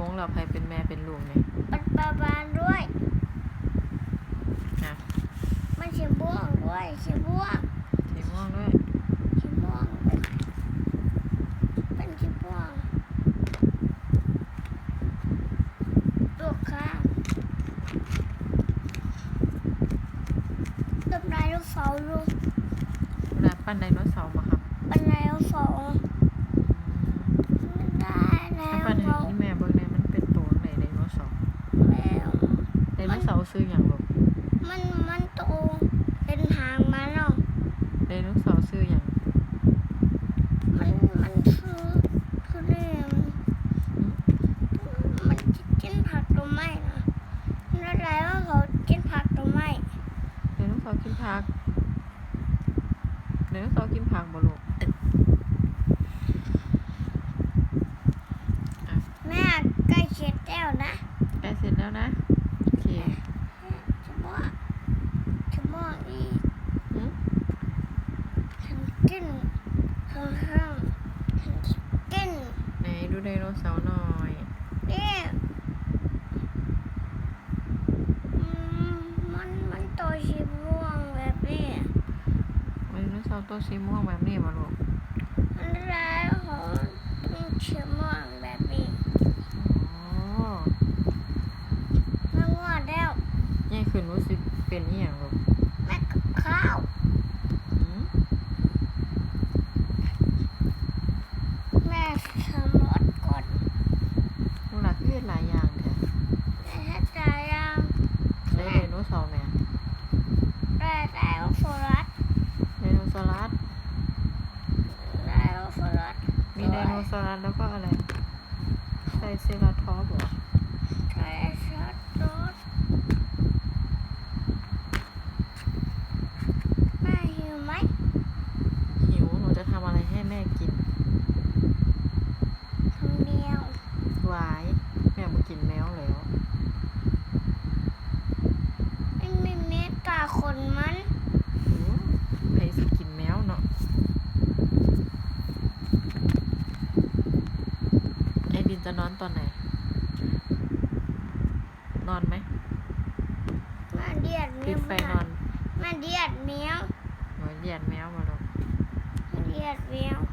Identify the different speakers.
Speaker 1: งงแล้วใครเป็นแม่เป็นลู
Speaker 2: กเนี่ยปันปลาบานด้ว
Speaker 1: ย นะมันสีม่
Speaker 2: วงด้
Speaker 1: วยสีม่วงสีม่วงด้วย สีม่วงเป็นสีม่วงตัวข้างต้นไนลูกสา
Speaker 2: วลูกเวลาปั้น
Speaker 1: ไดโนเสาร์มาครับ
Speaker 2: ปันไดโนเสาร์ได้แล้ว หางมันเนาะ
Speaker 1: ไดโนเสาร์ซื้ออย่าง
Speaker 2: มันมันคือคือเรื่องมันกินผักตัวไม้นะแล้วแล้วาเขากินผักตัวไม้
Speaker 1: ไดโนเสาร์กินผักไดโนเสาร์กินผักบ่ลูก
Speaker 2: แม่ใกล้เช็ดแล้วนะ
Speaker 1: ใกล้เสร็จแล้วนะโอเค
Speaker 2: จะบอกจะบอกอีก
Speaker 1: หืม
Speaker 2: ฉันกินข้างข้างฉันกิน
Speaker 1: ไหนดูไดโนเสาร์หน่อย
Speaker 2: เนี่ยอืมมันมันโตสีม่วงแบบนี้
Speaker 1: ไดโนเสาร์ตัวสีม่วงแบบนี้บ่ลูก
Speaker 2: มันแล้วของต้องเชื่อม่วงแบบนี้
Speaker 1: อ๋อ
Speaker 2: มันงอดแล้ว
Speaker 1: ใหญ่ขึ้นรู้สึกเป็นอีหยังลูก
Speaker 2: แม่กับข้าว
Speaker 1: หืม
Speaker 2: แม่ทำรถก่อน
Speaker 1: ลูกหลานคือเฮ็ดหลายอย่างแท้
Speaker 2: แม่ถ้าใจยัง
Speaker 1: ได้ไดโนเสาร์แหม่
Speaker 2: แม่แล้วโฟรัส
Speaker 1: ไดโนเสารัส
Speaker 2: แล้วโฟรัส
Speaker 1: มีไดโนเสารัสแล้วก็อะไรไทรเซราทอปส์เหรอ
Speaker 2: ใช่ชัดรถแม่หิวไหม
Speaker 1: หิวหนูจะทำอะไรให้แม่กิน
Speaker 2: ทำเดียว
Speaker 1: หวายแม่มากินแมวแล้ว
Speaker 2: มันไม่เม็ดตาขนมัน
Speaker 1: หืมใครสิกินแมวเนาะไอ้ดิน จะนอนตอนไหน นอนไหม
Speaker 2: มาเดียดเมี
Speaker 1: ปิ
Speaker 2: ย
Speaker 1: ด
Speaker 2: ว
Speaker 1: ไฟนอน
Speaker 2: มาเดียดเมียว
Speaker 1: หนูเหยียดแมวมาลูก
Speaker 2: มาเดียดเมียวแม่ทำเมียว